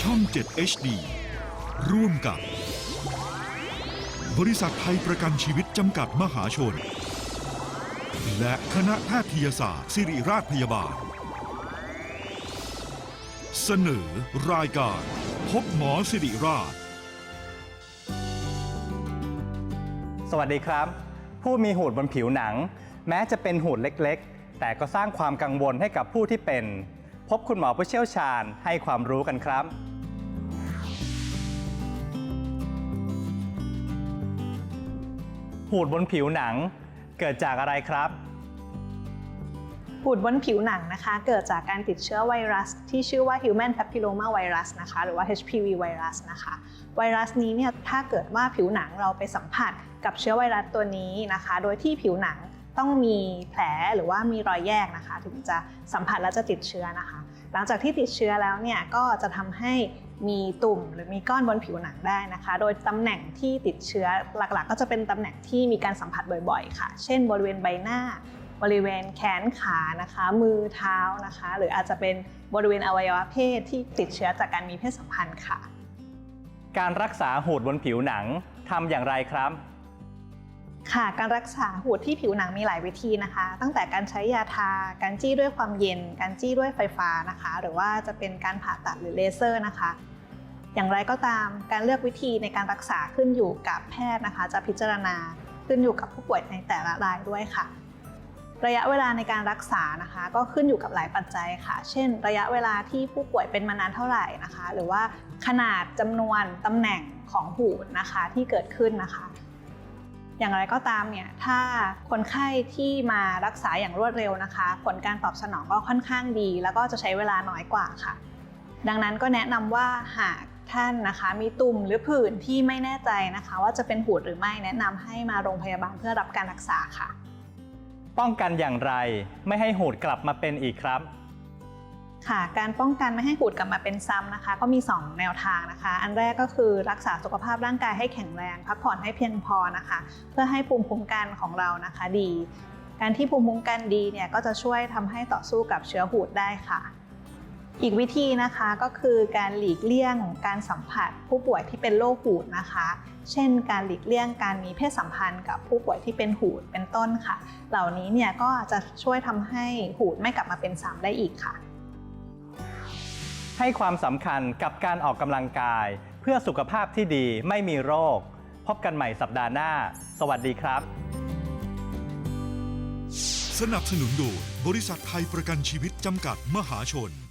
ช่อง 7 HD ร่วมกับ บริษัทไทยประกันชีวิตจำกัดมหาชน และคณะแพทยศาสตร์ ศิริราชพยาบาล เสนอรายการ พบหมอสิริราช สวัสดีครับ ผู้มีหูดบนผิวหนัง แม้จะเป็นหูดเล็กๆ แต่ก็สร้างความกังวลให้กับผู้ที่เป็น พบคุณหมอผู้เชี่ยวชาญให้ความรู้กันครับ หูดบนผิวหนังเกิดจากอะไรครับปูดบนผิวหนังนะคะ เกิดจากการติดเชื้อไวรัส ที่ชื่อว่า Human Papilloma Virus นะคะ หรือว่า HPV Virus นะคะ ไวรัสนี้เนี่ยถ้าเกิดว่าผิวหนังเราไปสัมผัสกับเชื้อไวรัสตัวนี้นะคะ โดยที่ผิวหนัง ต้องมีแผลหรือว่ามีรอยแยกนะคะ ถึงจะสัมผัสแล้วจะติดเชื้อนะคะ หลังจากที่ติดเชื้อแล้วเนี่ยก็จะทำให้มีตุ่มหรือมีก้อนบนผิวหนังได้นะคะ โดยตำแหน่งที่ติดเชื้อหลักๆ ก็จะเป็นตำแหน่งที่มีการสัมผัสบ่อยๆ ค่ะ เช่น บริเวณใบหน้า บริเวณแขนขานะคะ มือเท้านะคะ หรืออาจจะเป็นบริเวณอวัยวะเพศที่ติดเชื้อจากการมีเพศสัมพันธ์ค่ะ การรักษาหูดบนผิวหนังทำอย่างไรครับ ค่ะ การรักษาหูดที่ผิวหนังมีหลายวิธีนะคะ ตั้งแต่การใช้ยาทา การจี้ด้วยความเย็น การจี้ด้วยไฟฟ้านะคะ หรือว่าจะเป็นการผ่าตัดหรือเลเซอร์นะคะ อย่างไรก็ตามการเลือกวิธีในการรักษาขึ้นอยู่กับแพทย์นะคะ จะพิจารณาขึ้นอยู่กับผู้ป่วยในแต่ละรายด้วยค่ะ ระยะเวลาในการรักษานะคะ ก็ขึ้นอยู่กับหลายปัจจัยค่ะ เช่น ระยะเวลาที่ผู้ป่วยเป็นมานานเท่าไหร่นะคะ หรือว่าขนาดจำนวนตำแหน่งของหูดนะคะที่เกิดขึ้นนะคะ อย่างไรก็ตามเนี่ยถ้าคนไข้ที่มารักษาอย่างรวดเร็วนะคะ ผลการตอบสนองก็ค่อนข้างดี แล้วก็จะใช้เวลาน้อยกว่าค่ะ ดังนั้นก็แนะนำว่าหากท่านนะคะมีตุ่มหรือผื่นที่ไม่แน่ใจนะคะ ว่าจะเป็นหูดหรือไม่แนะนำให้มาโรงพยาบาลเพื่อรับการรักษาค่ะ ป้องกันอย่างไรไม่ให้หูดกลับมาเป็นอีกครับ ค่ะ การป้องกันไม่ให้หูดกลับมาเป็นซ้ำนะคะ ก็มี 2 แนวทางนะคะ อันแรกก็คือรักษาสุขภาพร่างกายให้แข็งแรง พักผ่อนให้เพียงพอนะคะ เพื่อให้ภูมิคุ้มกันของเรานะคะดี การที่ภูมิคุ้มกันดีเนี่ยก็จะช่วยทำให้ต่อสู้กับเชื้อหูดได้ค่ะอีกวิธีนะคะก็คือการหลีกเลี่ยงการสัมผัสผู้ป่วยที่เป็นโรคหูดนะคะ เช่น การหลีกเลี่ยงการมีเพศสัมพันธ์กับผู้ป่วยที่เป็นหูดเป็นต้นค่ะ เหล่านี้เนี่ยก็จะช่วยทำให้หูดไม่กลับมาเป็นซ้ำได้อีกค่ะ ให้ความสำคัญกับการออกกำลังกาย เพื่อสุขภาพที่ดีไม่มีโรค พบกันใหม่สัปดาห์หน้า สวัสดีครับ สนับสนุนโดยบริษัทไทยประกันชีวิตจำกัดมหาชน